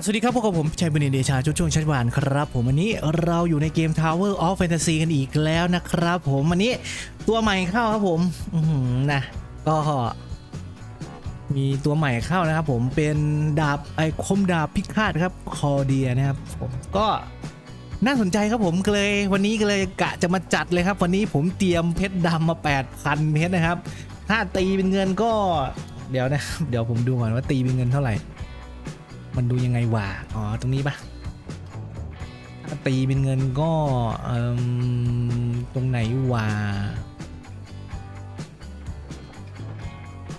ับ สวัสดีครับพวกบผมชัยบุญเดชาชุดช่วงชัดวานครับ ผมวันนี้เราอยู่ในเกม Tower of Fantasy กันอีกแล้วนะครับ ผมวันนี้ตัวใหม่เข้าครับผมนะก็มีตัวใหม่เข้านะครับ ผมเป็นดาบไอคมดาบพิฆาตครับคอเดียนะครับ ผมก็น่าสนใจครับผมเลย วันนี้ก็เลยกะจะมาจัดเลยครับ วันนี้ผมเตรียมเพชรดำมา 8,000เพชรนะครับ ถ้าตีเป็นเงินก็ เดี๋ยวนะเดี๋ยวผมดูก่อนว่าตีเป็นเงินเท่าไหร่ มันดูยังไงวะอ๋อ ตรงนี้ปะถ้าตีเป็นเงินก็ตรงไหนวะ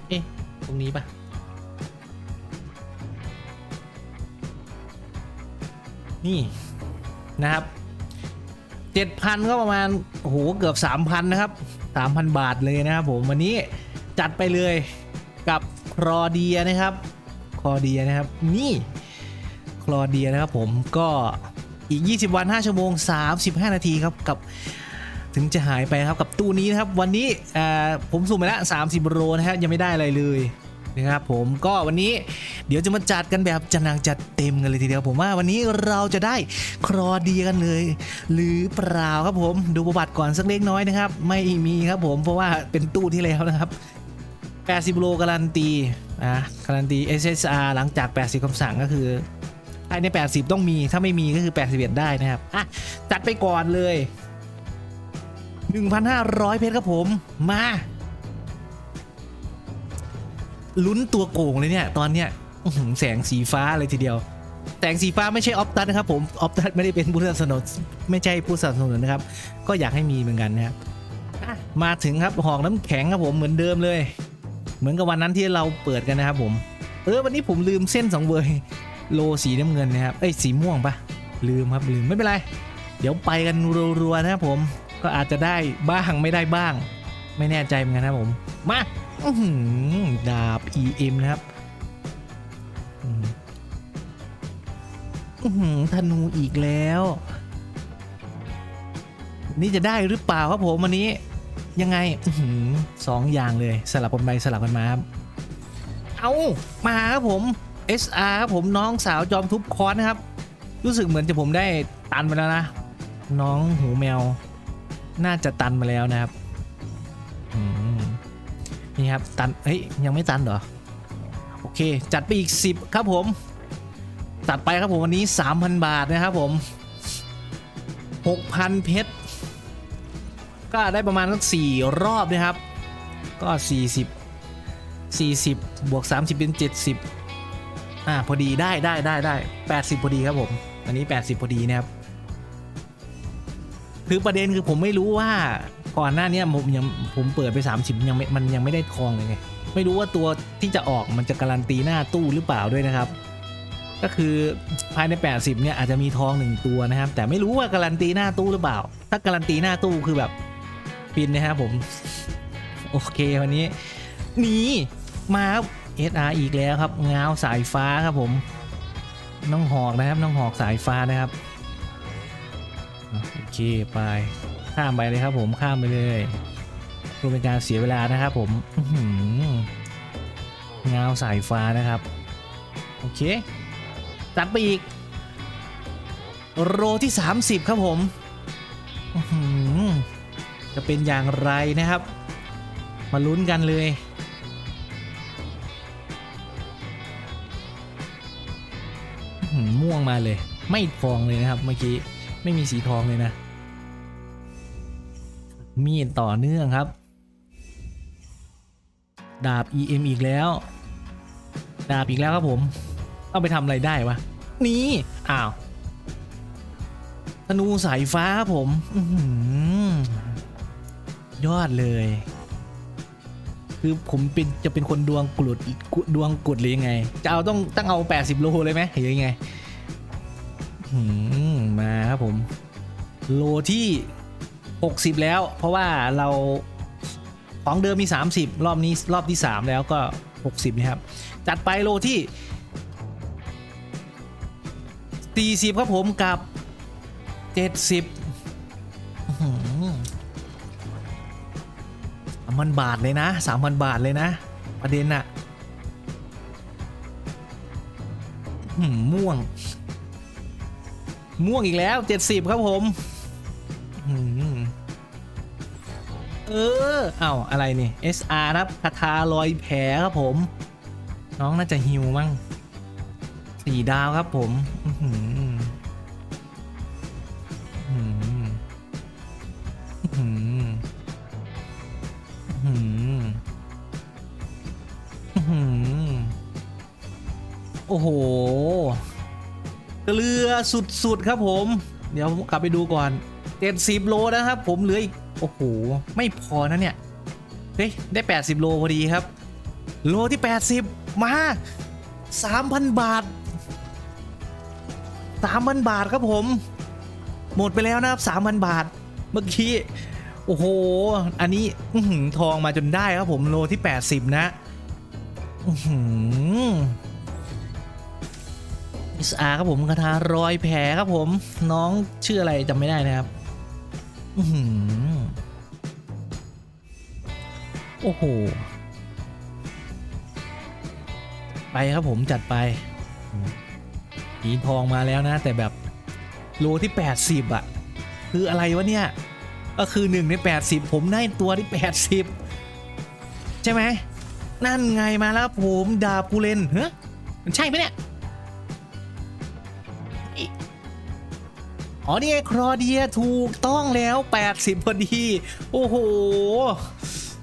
เอ๊ะ ตรงนี้ปะนี่นะครับเจ็ดพันก็ประมาณโอ้โหเกือบสามพันนะครับสามพันบาทเลยนะครับผมวันนี้จัดไปเลยกับครอเดียนะครับ คลอเดียนะครับ นี่คลอเดียนะครับผมก็อีก 20 วัน 5 ชั่วโมง 35 นาทีครับกับถึงจะหายไปครับกับตู้นี้นะครับ วันนี้ผมสุ่มไปแล้ว 30 โรนะครับยังไม่ได้อะไรเลยนะครับผมก็วันนี้เดี๋ยวจะมาจัดกันแบบจัดหนังจัดเต็มกันเลยทีเดียวผมว่าวันนี้เราจะได้คลอเดียกันเลย หรือเปล่าครับผมดูประวัติก่อนสักเล็กน้อยนะครับ ไม่มีครับผมเพราะว่าเป็นตู้ที่แล้วนะครับ 80 โลการันตีนะการันตี SSR หลังจาก 80คำสั่งก็คือภายใน 80 ต้องมี ถ้าไม่มีก็คือ 81 ได้นะครับ อะ จัดไปก่อนเลย 1,500 เพชรครับผม มา ลุ้นตัวโกงเลยเนี่ย ตอนเนี้ยแสงสีฟ้าเลยทีเดียว แสงสีฟ้าไม่ใช่ออฟตัสนะครับผม ออฟตัสไม่ได้เป็นผู้สนับสนุน ไม่ใช่ผู้สนับสนุนนะครับ ก็อยากให้มีเหมือนกันนะครับ มาถึงครับหอกน้ำแข็งครับผมเหมือนเดิมเลย เหมือนกับวันนั้นที่เราเปิดกันนะครับผมเออวันนี้ผมลืมเส้นสองเบอร์โลสีน้ำเงินนะครับเอ้ยสีม่วงปะลืมครับลืมไม่เป็นไร เดี๋ยวไปกันรัวๆนะครับผมก็อาจจะได้บ้างไม่ได้บ้าง ไม่แน่ใจเหมือนกันนะผม มาอื้อหือดาบ EM นะครับธนูอีกแล้ว นี่จะได้หรือเปล่าครับผมวันนี้ ยังไงอื้อหือสองอย่างเลยสลับกันไปสลับกันมาครับเอามาครับผม SR ครับผมน้องสาวจอมทุบคอนนะครับ รู้สึกเหมือนจะผมได้ตันไปแล้วนะ น้องหูแมว น่าจะตันมาแล้วนะครับอืมนี่ครับตันเฮ้ยยังไม่ตันเหรอ โอเค จัดไปอีก 10 ครับผม ตัดไปครับผมวันนี้ 3,000 บาทนะครับผม 6,000 เพชร ก็ได้ประมาณสักสี่รอบนะครับ ก็ 40 40 บวก 30 เป็น 70 อ่า พอดีได้ได้ได้ได้80 พอดีครับผม อันนี้ 80 พอดีนะครับ คือประเด็นคือผมไม่รู้ว่าก่อนหน้านี้ผมยังผมเปิดไป 30 ยังม่มันยังไม่ได้ทองเลยไง ไม่รู้ว่าตัวที่จะออกมันจะการันตีหน้าตู้หรือเปล่าด้วยนะครับ ก็คือภายใน 80 เนี่ยอาจจะมีทองหนึ่งตัวนะครับ แต่ไม่รู้ว่าการันตีหน้าตู้หรือเปล่า ถ้าการันตีหน้าตู้คือแบบ ปินนะครับผม โอเควันนี้นี่มาครับ SR อีกแล้วครับเงาวสายฟ้าครับผม น้องหอกนะครับน้องหอกสายฟ้านะครับโอเคไปข้ามไปเลยครับผมข้ามไปเลยเพื่อเป็นการเสียเวลานะครับผมเงาวสายฟ้านะครับ โอเคจัดไปอีก โรที่ 30 ครับผม จะเป็นอย่างไรนะครับ มาลุ้นกันเลย ม่วงมาเลย ไม่ทองเลยนะครับ เมื่อกี้ไม่มีสีทองเลยนะ มีดต่อเนื่องครับ ดาบ EM อีกแล้ว ดาบอีกแล้วครับผม เอาไปทำอะไรได้วะ นี่อ้าวธนูสายฟ้าครับผม ยอดเลย คือผมเป็นจะเป็นคนดวงกรุดดวงกุดหรือยังไง จะเอาต้องตั้งเอา 80 โลเลยไหมหรือยังไงมาครับผม โลที่ 60 แล้ว เพราะว่าเราของเดิมมี 30 รอบนี้รอบที่ 3 แล้วก็ 60 นะครับ จัดไปโลที่ 40 ครับผมกับ 70ามพันบาทเลยนะสามพันบาทเลยนะ ประเด็นอะหืมม่วง ม่วงอีกแล้ว70ครับผมเออ เอ้าอะไรนี่ SR ครับคาถาลอยแผลครับผม น้องน่าจะฮิวมั้งสี่ดาวครับผม อื โอ้โห เกลือสุดๆครับผม เดี๋ยวผมกลับไปดูก่อน70โลนะครับ ผมเหลืออีก โอ้โห ไม่พอนะเนี่ย เฮ้ย ได้ 80 โลพอดีครับ โลที่ 80 มา 3,000 บาท 3,000 บาทครับผม หมดไปแล้วนะครับ 3,000 บาท เมื่อกี้ โอ้โห อันนี้หือทองมาจนได้ครับผม โลที่ 80 นะ อื้อหือ SR ครับผมคาถารอยแผลครับผม น้องชื่ออะไรจำไม่ได้นะครับโอ้โห ไปครับผมจัดไปหีทองมาแล้วนะ แต่แบบโลที่ 80 อะ คืออะไรวะเนี่ย ก็คือ 1 ใน 80 ผมได้ตัวที่ 80 ใช่ไหม นั่นไงมาแล้วผมดาบกูเลนเฮ้ยมันใช่ไหมเนี่ย อ๋อนี่ไงครอเดียถูกต้องแล้ว 80พอดี โอ้โห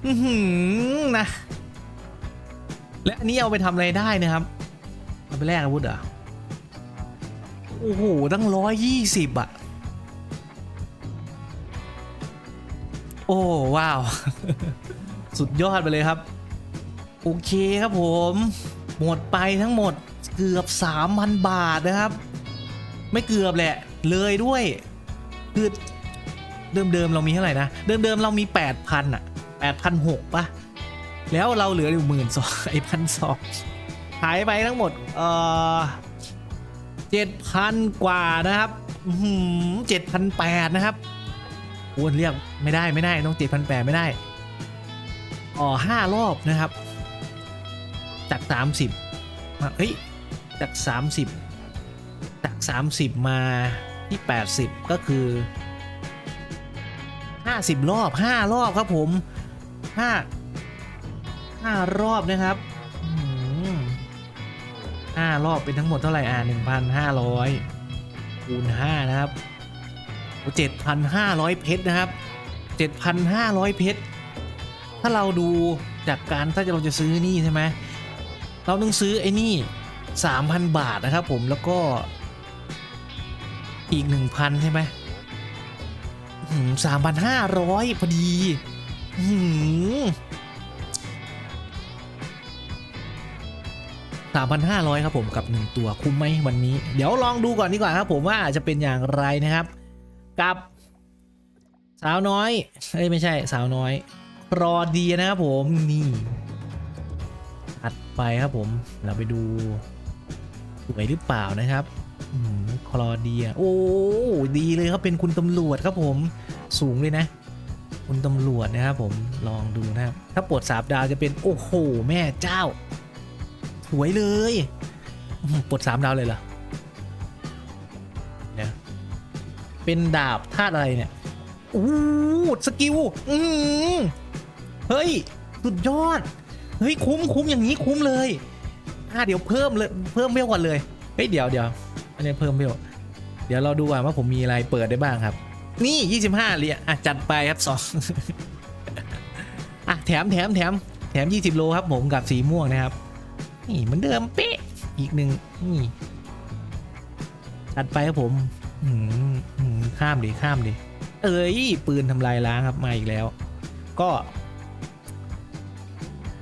อือหือนะ และอันนี้เอาไปทำอะไรได้นะครับ เอาไปแลกอาวุธเหรอ โอ้โห ตั้งร้อยยี่สิบอะโอ้ว้าว สุดยอดไปเลยครับ โอเคครับผม หมดไปทั้งหมดเกือบ 3,000 บาทนะครับ ไม่เกือบแหละ เลยด้วยคือเดิมๆเรามีเท่าไหร่นะ เดิมๆเรามี 8,000อะ8,600ป่ะ แล้วเราเหลืออยู่หมื่นสองไอ้พันสองหายไปทั้งหมด เออเจ็ดพันกว่านะครับเจ็ดพันแปดนะครับโอ้เรียกไม่ได้ไม่ได้ต้องเจ็ดพันแปดไม่ได้ อ๋อห้ารอบนะครับ จากสามสิบมาเฮ้ยจากสามสิบจากสามสิบมา ที่แปดสิบก็คือห้าสิบรอบห้ารอบครับผมห้าห้ารอบนะครับอื้อหือห้ารอบเป็นทั้งหมดเท่าไหร่อ่าหนึ่งพันห้าร้อยคูณห้านะครับเจ็ดพันห้าร้อยเพชรนะครับเจ็ดพันห้าร้อยเพชร ถ้าเราดูจากการถ้าเราจะซื้อนี่ใช่ไหมเราต้องซื้อไอ้นี่สามพันบาทนะครับผมแล้วก็ อีกหนึ่งพันใช่ไหมสามพันห้าร้อยพอดีอื้อหือ3,500ครับผมกับ 1 ตัวคุ้มไหมวันนี้ เดี๋ยวลองดูก่อนดีกว่าครับผมว่าจะเป็นอย่างไรนะครับ กับ สาวน้อยเอ้ยไม่ใช่สาวน้อย รอดีนะครับผมนี่อัดไปครับผมเราไปดูสวยหรือเปล่านะครับ คลอเดีย โอ้ ดีเลยครับ เป็นคุณตำรวจครับผม สูงเลยนะ คุณตำรวจนะครับผม ลองดูนะครับ ถ้าปลดสาบดาวจะเป็น โอ้โห แม่เจ้า สวยเลยปลดสามดาวเลยเหรอเนี่ยเป็นดาบธาตุอะไรเนี่ยอู้สกิล อืเฮ้ย สุดยอด เฮ้ย คุ้มคุ้มอย่างนี้คุ้มเลย อ่าเดี๋ยวเพิ่มเลย เพิ่มเวลก่อนเลย เฮ้ย เดี๋ยวเดี๋ยว อันนี้เพิ่มเวลเดี๋ยวเราดูว่าผมมีอะไรเปิดได้บ้างครับ นี่ 25เหรียญอะจัดไปครับสองอะแถมแถมแถมแถม 20 โลครับผมกับสีม่วงนะครับ นี่เหมือนเดิมเป๊ะอีกหนึ่งนี่ตัดไปครับผมอืมอืมข้ามดิข้ามดิเอ้ยปืนทำลายล้างครับมาอีกแล้ว ก็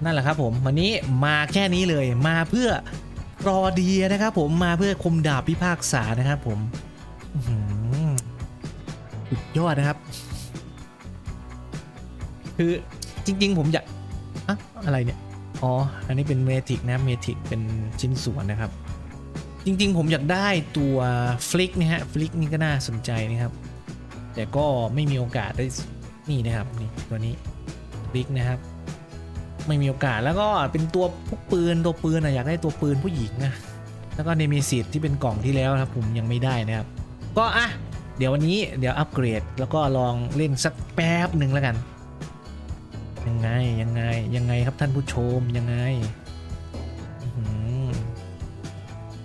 นั่นแหละครับผม วันนี้มาแค่นี้เลยมาเพื่อ รอเดียนะครับผมมาเพื่อคมดาบพิพากษานะครับผมสุดยอดนะครับ คือจริง ๆ ผมอยากอะอะไรเนี่ย อ๋อ อันนี้เป็นเมทิกนะเมทิกเป็นชิ้นส่วนนะครับ จริง ๆ ผมอยากได้ตัวฟลิกนะฮะฟลิกนี่ก็น่าสนใจนะครับ แต่ก็ไม่มีโอกาสได้นี่นะครับนี่ตัวนี้ฟลิกนะครับ ไม่มีโอกาสแล้วก็เป็นตัวพวกปืนตัวปืนอะอยากได้ตัวปืนผู้หญิงนะแล้วก็ในมีสิทธิ์ที่เป็นกล่องที่แล้วนะครับผมยังไม่ได้นะครับ ก็อะเดี๋ยววันนี้เดี๋ยวอัปเกรด แล้วก็ลองเล่นสักแป๊บหนึ่งแล้วกัน ยังไงยังไงยังไงครับท่านผู้ชมยังไงอื้อหือ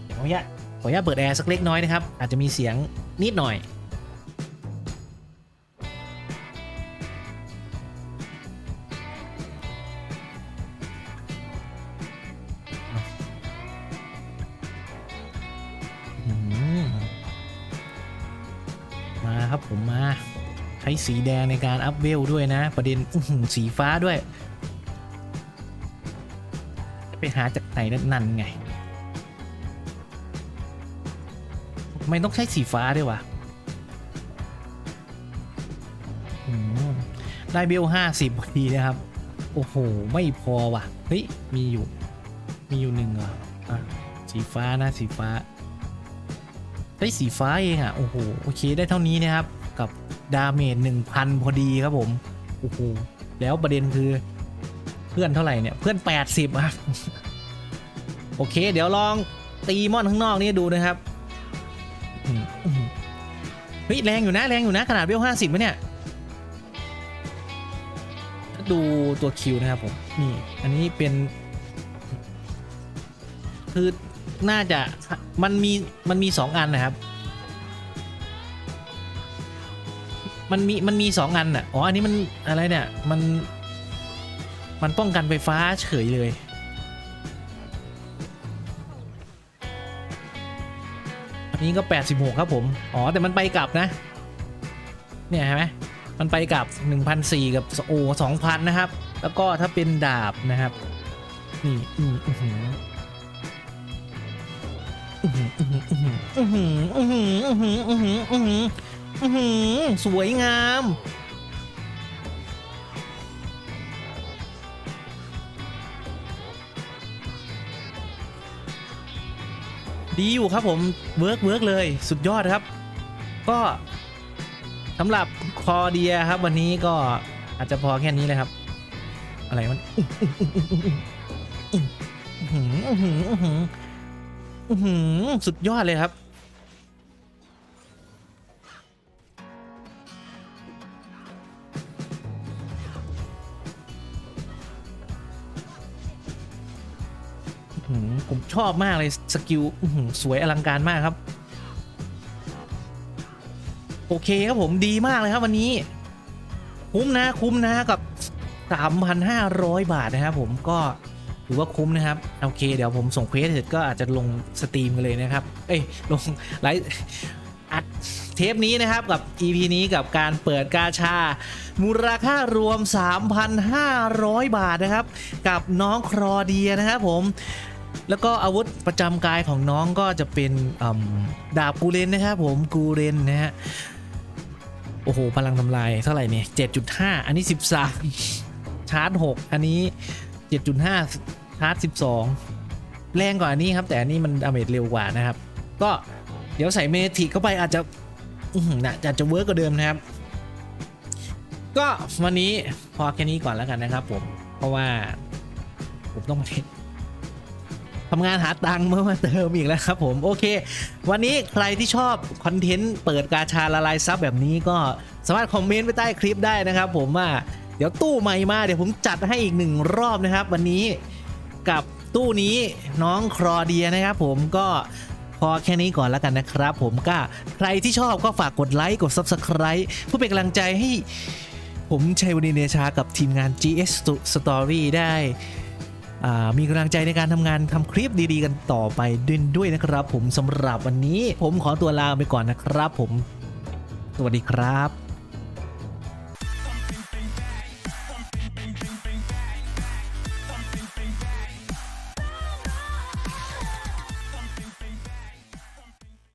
เดี๋ยวขออนุญาตขออนุญาตเปิดแอร์สักเล็กน้อยนะครับ อาจจะมีเสียงนิดหน่อย ครับผมมา ใช้สีแดงในการอัพเวลด้วยนะ ประเด็นสีฟ้าด้วย ไปหาจากไหนนั่นไงไม่ต้องใช้สีฟ้าด้วยวะได้เบลห้าสิบพอดีนะครับ โอ้โห ไม่พอว่ะ เฮ้ย มีอยู่ มีอยู่หนึ่งเหรออะสีฟ้านะสีฟ้า ใช้สีฟ้าเองอะโอ้โหโอเคได้เท่านี้นะครับ กับดาเมจ1,000 พอดีครับผมโอ้โหแล้วประเด็นคือเพื่อนเท่าไหร่เนี่ยเพื่อน 80ครับโอเค เดี๋ยวลองตีมอนข้างนอกนี่ดูนะครับเฮ้ยแรงอยู่นะแรงอยู่นะขนาดเวล50ไหมเนี่ยดูตัวคิวนะครับผมนี่อันนี้เป็น คือ น่าจะมันมีมันมีสองอันนะครับ มันมีมันมีสองอันอะอ๋ออันนี้มันอะไรเนี่ยมันมันป้องกันไฟฟ้าเฉยเลยอันนี้ก็86ครับผมอ๋อแต่มันไปกลับนะเนี่ยเห็นไหมมันไปกลับ1,400กับโอ้2,000 นะครับ แล้วก็ถ้าเป็นดาบนะครับ นี่อือ สวยงาม ดีอยู่ครับผม เวิร์กเวิร์กเลย สุดยอดครับ ก็สำหรับคอเดียครับ วันนี้ก็อาจจะพอแค่นี้เลยครับ อะไรมัน สุดยอดเลยครับ ผมชอบมากเลย สกิลสวยอลังการมากครับ โอเคครับผมดีมากเลยครับวันนี้ คุ้มนะคุ้มนะกับ 3,500 บาทนะครับผมก็ ถือว่าคุ้มนะครับ โอเค เดี๋ยวผมส่งเควสเสร็จก็อาจจะลงสตรีมกันเลยนะครับ เอ้ย ลงไลฟ์อัดเทปนี้นะครับกับ EP นี้กับการเปิดกาชา มูลค่ารวม 3,500 บาทนะครับ กับน้องครอเดียนะครับผมแล้วก็อาวุธประจำกายของน้องก็จะเป็นดาบกูเรนนะครับผมกูเรนนะฮะโอ้โห พลังทำลายเท่าไหร่เนี่ย7.5 อันนี้ 13 ชาร์จ 6 อันนี้ 7.5 ชาร์จ12 แรงกว่านี้ครับ แต่อันนี้มันดาเมจเร็วกว่านะครับ ก็เดี๋ยวใส่เมทิกเข้าไปอาจจะออหือนะอาจจะเวิร์กกว่าเดิมนะครับ ก็วันนี้พอแค่นี้ก่อนแล้วกันนะครับผม เพราะว่าผมต้องมาเททำงานหาตังค์เมื่อมาเติมอีกแล้วครับผม โอเค วันนี้ใครที่ชอบคอนเทนต์เปิดกาชาละลายซับแบบนี้ก็สามารถคอมเมนต์ไปใต้คลิปได้นะครับผมว่าเดี๋ยวตู้ใหม่มาเดี๋ยวผมจัดให้อีกหนึ่งรอบนะครับ วันนี้ กับตู้นี้น้องครอเดียนะครับผมก็พอแค่นี้ก่อนแล้วกันนะครับผมก็ใครที่ชอบก็ฝากกดไลค์กด Subscribe เพื่อเป็นกำลังใจให้ผมชัยวดินเดชากับทีมงาน GS Story ได้อ่ามีกำลังใจในการทำงานทำคลิปดีๆกันต่อไปด้วยด้วยนะครับ ผมสำหรับวันนี้ผมขอตัวลาไปก่อนนะครับ ผม สวัสดีครับ